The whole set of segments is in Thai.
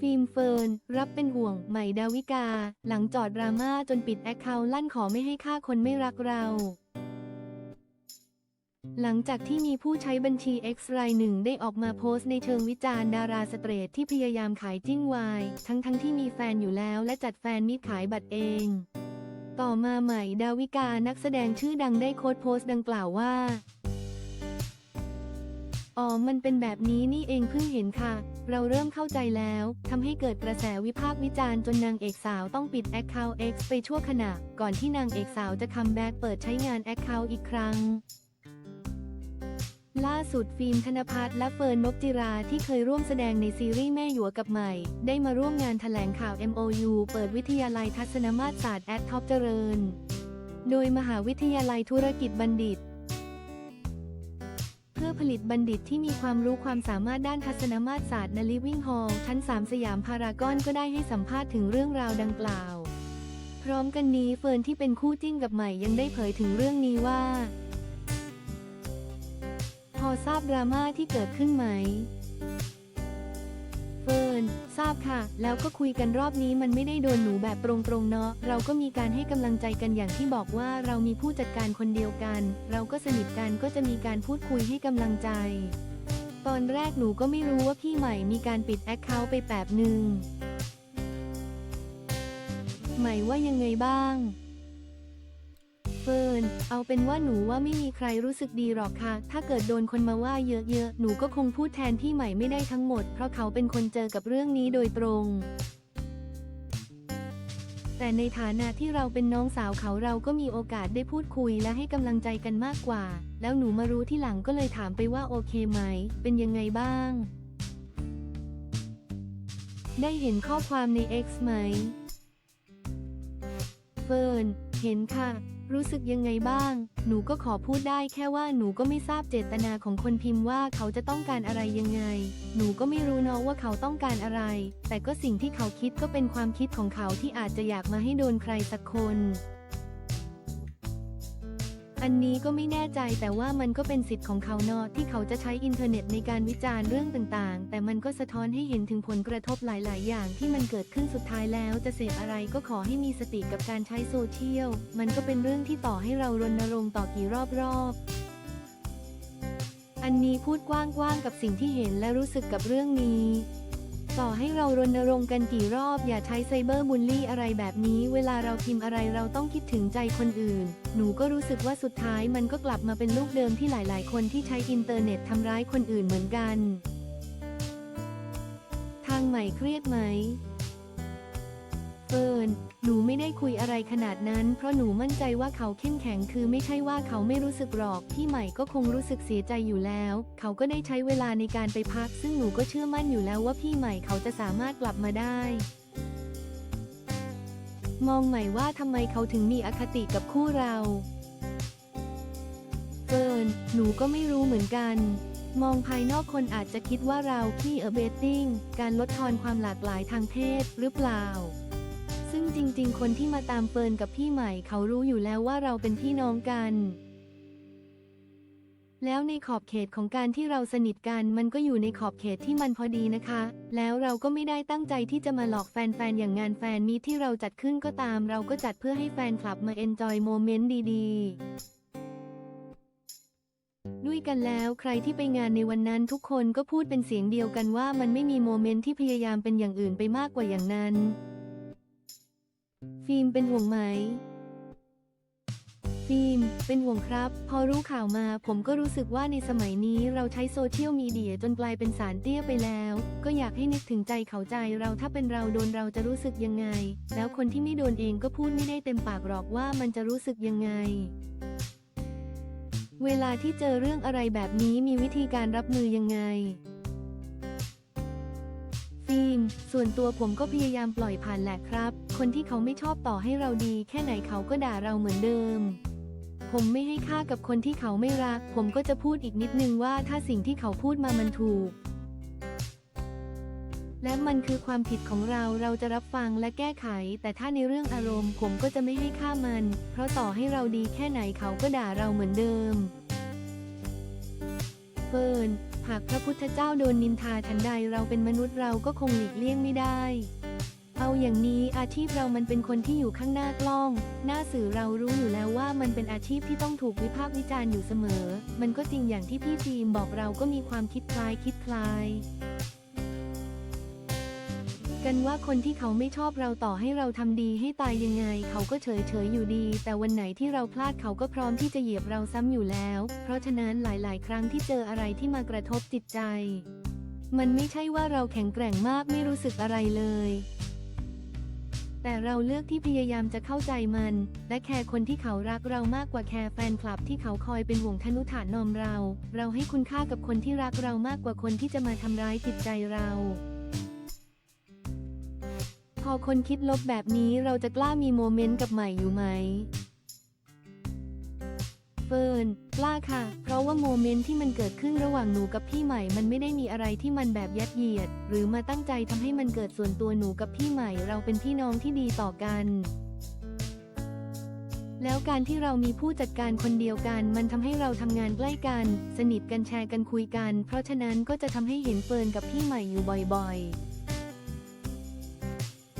ฟิล์มเฟิร์น รับเป็นห่วง ใหม่ดาวิกา หลังจอดดราม่าจนปิดแอคเคาท์ลั่นขอไม่ให้ฆ่าคนไม่รักเรา หลังจากที่มีผู้ใช้บัญชี X รายหนึ่งได้ออกมาโพสต์ในเชิงวิจารณ์ดาราสเตรทที่พยายามขายจิ้งวาย ทั้งทั้งๆที่มีแฟนอยู่แล้วและจัดแฟนมิตรขายบัตรเอง ต่อมาใหม่ดาวิกานักแสดงชื่อดังได้โค้ดโพสต์ดังกล่าวว่า อ๋อ มันเป็นแบบนี้นี่เองเพิ่งเห็นค่ะ เราเริ่มเข้าใจแล้วทำให้เกิดกระแสวิพากษ์วิจารณ์จนนางเอกสาวต้องปิด Account X ไปชั่วขณะ ก่อนที่นางเอกสาวจะคัมแบ็กเปิดใช้งาน Account อีกครั้ง ล่าสุดฟิล์มธนพัฒน์และเฟิร์นนกจิราที่เคยร่วมแสดงในซีรีส์แม่หยวกับใหม่ ได้มาร่วมงานแถลงข่าว MOU เปิดวิทยาลัยทัศนมาตรศาสตร์แอดท็อปเจริญ โดยมหาวิทยาลัยธุรกิจบัณฑิต ผลิตบัณฑิตที่มีความรู้ความสามารถด้านทัศนมาตรศาสตร์ณลิวิงฮอลชั้น 3 สยามพารากอนก็ได้ให้สัมภาษณ์ถึงเรื่องราวดังกล่าว พร้อมกันนี้เฟิร์นที่เป็นคู่จิ้นกับใหม่ยังได้เผยถึงเรื่องนี้ว่า พอทราบดราม่าที่เกิดขึ้นไหม เฟิร์นทราบค่ะ แล้วก็คุยกันรอบนี้มันไม่ได้โดนหนูแบบตรงๆเนาะ เราก็มีการให้กำลังใจกันอย่างที่บอกว่าเรามีผู้จัดการคนเดียวกัน เราก็สนิทกันก็จะมีการพูดคุยให้กำลังใจ ตอนแรกหนูก็ไม่รู้ว่าพี่ใหม่มีการปิดแอคเคาท์ไปแบบหนึ่งใหม่ว่ายังไงบ้าง ฟิร์นเอาเป็นว่าหนูว่าไม่มีใครรู้สึกดีหรอกค่ะ ถ้าเกิดโดนคนมาว่าเยอะๆ หนูก็คงพูดแทนพี่ใหม่ไม่ได้ทั้งหมด เพราะเขาเป็นคนเจอกับเรื่องนี้โดยตรง แต่ในฐานะที่เราเป็นน้องสาวเขาเราก็มีโอกาสได้พูดคุยและให้กำลังใจกันมากกว่า แล้วหนูมารู้ที่หลังก็เลยถามไปว่าโอเคไหม เป็นยังไงบ้าง ได้เห็นข้อความใน X ไหมเฟิร์นเห็นค่ะ รู้สึกยังไงบ้าง หนูก็ขอพูดได้แค่ว่าหนูก็ไม่ทราบเจตนาของคนพิมพ์ว่าเขาจะต้องการอะไรยังไง หนูก็ไม่รู้เนาะว่าเขาต้องการอะไร แต่ก็สิ่งที่เขาคิดก็เป็นความคิดของเขาที่อาจจะอยากมาให้โดนใครสักคน อันนี้ก็ไม่แน่ใจแต่ว่ามันก็เป็นสิทธิ์ของเขาเนาะที่เขาจะใช้อินเทอร์เน็ตในการวิจารณ์เรื่องต่างๆ แต่มันก็สะท้อนให้เห็นถึงผลกระทบหลาย ๆ อย่างที่มันเกิดขึ้นสุดท้ายแล้ว จะเสพอะไรก็ขอให้มีสติกับการใช้โซเชียล มันก็เป็นเรื่องที่ต่อให้เรารณรงค์ต่อกี่รอบๆอันนี้พูดกว้างๆกับสิ่งที่เห็นและรู้สึกกับเรื่องนี้ ต่อให้เรารณรงค์กันกี่รอบอย่าใช้ไซเบอร์บูลลี่อะไรแบบนี้ เวลาเราพิมพ์อะไรเราต้องคิดถึงใจคนอื่น หนูก็รู้สึกว่าสุดท้ายมันก็กลับมาเป็นลูกเดิมที่หลาย ๆ คนที่ใช้อินเทอร์เน็ตทำร้ายคนอื่นเหมือนกัน ทางใหม่เครียดไหม เฟิร์นหนูไม่ได้คุยอะไรขนาดนั้น เพราะหนูมั่นใจว่าเขาเข้มแข็งคือไม่ใช่ว่าเขาไม่รู้สึกหรอกพี่ใหม่ก็คงรู้สึกเสียใจอยู่แล้ว เขาก็ได้ใช้เวลาในการไปพัก ซึ่งหนูก็เชื่อมั่นอยู่แล้วว่าพี่ใหม่เขาจะสามารถกลับมาได้มองใหม่ว่าทำไมเขาถึงมีอคติกับคู่เรา เฟิร์นหนูก็ไม่รู้เหมือนกัน มองภายนอกคนอาจจะคิดว่าเราพี่เอเบตติ้ง การลดทอนความหลากหลายทางเพศหรือเปล่า ซึ่งจริง ๆ คนที่มาตามเฟิร์นกับพี่ใหม่เขารู้อยู่แล้วว่าเราเป็นพี่น้องกัน แล้วในขอบเขตของการที่เราสนิทกันมันก็อยู่ในขอบเขตที่มันพอดีนะคะ แล้วเราก็ไม่ได้ตั้งใจที่จะมาหลอกแฟน ๆ อย่างงานแฟนมีที่เราจัดขึ้นก็ตาม เราก็จัดเพื่อให้แฟนคลับมาเอนจอยโมเมนต์ดีๆด้วยกันแล้วใครที่ไปงานในวันนั้นทุกคนก็พูดเป็นเสียงเดียวกันว่ามันไม่มีโมเมนต์ที่พยายามเป็นอย่างอื่นไปมากกว่าอย่างนั้น ฟิล์มเป็นห่วงไหม ฟิล์ม เป็นห่วงครับ พอรู้ข่าวมาผมก็รู้สึกว่าในสมัยนี้เราใช้โซเชียลมีเดียจนกลายเป็นสารเตี้ยไปแล้ว ก็อยากให้นึกถึงใจเขาใจเราถ้าเป็นเราโดนเราจะรู้สึกยังไง แล้วคนที่ไม่โดนเองก็พูดไม่ได้เต็มปากหรอกว่ามันจะรู้สึกยังไงเวลาที่เจอเรื่องอะไรแบบนี้มีวิธีการรับมือยังไง ส่วนตัวผมก็พยายามปล่อยผ่านแหละครับ คนที่เขาไม่ชอบต่อให้เราดี แค่ไหนเขาก็ด่าเราเหมือนเดิม ผมไม่ให้ค่ากับคนที่เขาไม่รัก ผมก็จะพูดอีกนิดนึงว่าถ้าสิ่งที่เขาพูดมามันถูก และมันคือความผิดของเราเราจะรับฟังและแก้ไข แต่ถ้าในเรื่องอารมณ์ ผมก็จะไม่ให้ค่ามัน เพราะต่อให้เราดีแค่ไหนเขาก็ด่าเราเหมือนเดิม เฟิร์น หากพระพุทธเจ้าโดนนินทาทันใดเราเป็นมนุษย์เราก็คงหลีกเลี่ยงไม่ได้ เอาอย่างนี้อาชีพเรามันเป็นคนที่อยู่ข้างหน้ากล้อง หน้าสื่อเรารู้อยู่แล้วว่ามันเป็นอาชีพที่ต้องถูกวิพากษ์วิจารณ์อยู่เสมอ มันก็จริงอย่างที่พี่จีมบอกเราก็มีความคิดคล้ายคิดคล้าย กันว่าคนที่เขาไม่ชอบเราต่อให้เราทำดีให้ตายยังไง เขาก็เฉยเฉยอยู่ดี แต่วันไหนที่เราพลาดเขาก็พร้อมที่จะเหยียบเราซ้ำอยู่แล้ว เพราะฉะนั้นหลาย ๆ ครั้งที่เจออะไรที่มากระทบจิตใจ มันไม่ใช่ว่าเราแข็งแกร่งมากไม่รู้สึกอะไรเลย แต่เราเลือกที่พยายามจะเข้าใจมัน และแคร์คนที่เขารักเรามากกว่าแคร์แฟนคลับที่เขาคอยเป็นห่วงทนุถานอมเรา เราให้คุณค่ากับคนที่รักเรามากกว่าคนที่จะมาทำร้ายจิตใจเรา อคนคิดลบแบบนี้เราจะกล้ามีโมเมนต์กับใหม่อยู่ไหม เฟิร์นกล้าค่ะ เพราะว่าโมเมนต์ที่มันเกิดขึ้นระหว่างหนูกับพี่ใหม่ มันไม่ได้มีอะไรที่มันแบบยัดเยียด หรือมาตั้งใจทำให้มันเกิดส่วนตัวหนูกับพี่ใหม่ เราเป็นพี่น้องที่ดีต่อกันแล้วการที่เรามีผู้จัดการคนเดียวกัน มันทำให้เราทำงานใกล้กัน สนิทกันแชร์กันคุยกัน เพราะฉะนั้นก็จะทำให้เห็นเฟิร์นกับพี่ใหม่อยู่บ่อยๆ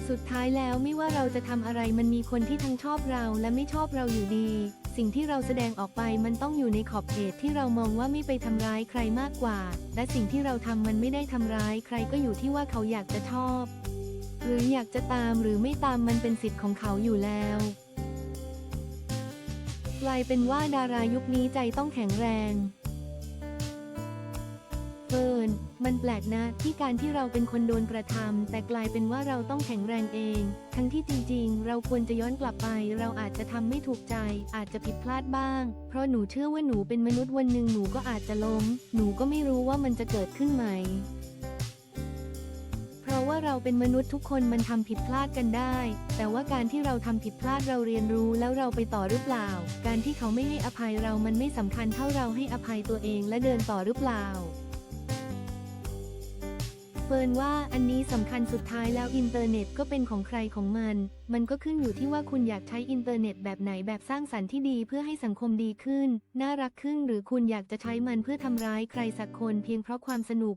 สุดท้ายแล้วไม่ว่าเราจะทำอะไรมันมีคนที่ทั้งชอบเราและไม่ชอบเราอยู่ดี สิ่งที่เราแสดงออกไปมันต้องอยู่ในขอบเขตที่เรามองว่าไม่ไปทำร้ายใครมากกว่า และสิ่งที่เราทำมันไม่ได้ทำร้ายใครก็อยู่ที่ว่าเขาอยากจะชอบ หรืออยากจะตามหรือไม่ตามมันเป็นสิทธิ์ของเขาอยู่แล้วกลายเป็นว่าดารายุคนี้ใจต้องแข็งแรง เฟิร์นมันแปลกนะที่การที่เราเป็นคนโดนกระทำแต่กลายเป็นว่าเราต้องแข็งแรงเอง ทั้งที่จริงๆ เราควรจะย้อนกลับไป เราอาจจะทำไม่ถูกใจ อาจจะผิดพลาดบ้าง เพราะหนูเชื่อว่าหนูเป็นมนุษย์วันหนึ่งหนูก็อาจจะล้ม หนูก็ไม่รู้ว่ามันจะเกิดขึ้นไหม เพราะว่าเราเป็นมนุษย์ทุกคนมันทำผิดพลาดกันได้ แต่ว่าการที่เราทำผิดพลาดเราเรียนรู้แล้วเราไปต่อหรือเปล่า การที่เขาไม่ให้อภัยเรามันไม่สำคัญเท่าเราให้อภัยตัวเองและเดินต่อหรือเปล่า เฟิร์นว่าอันนี้สำคัญสุดท้ายแล้วอินเทอร์เน็ตก็เป็นของใครของมัน มันก็ขึ้นอยู่ที่ว่าคุณอยากใช้อินเทอร์เน็ตแบบไหนแบบสร้างสรรค์ที่ดีเพื่อให้สังคมดีขึ้น น่ารักขึ้นหรือคุณอยากจะใช้มันเพื่อทำร้ายใครสักคนเพียงเพราะความสนุก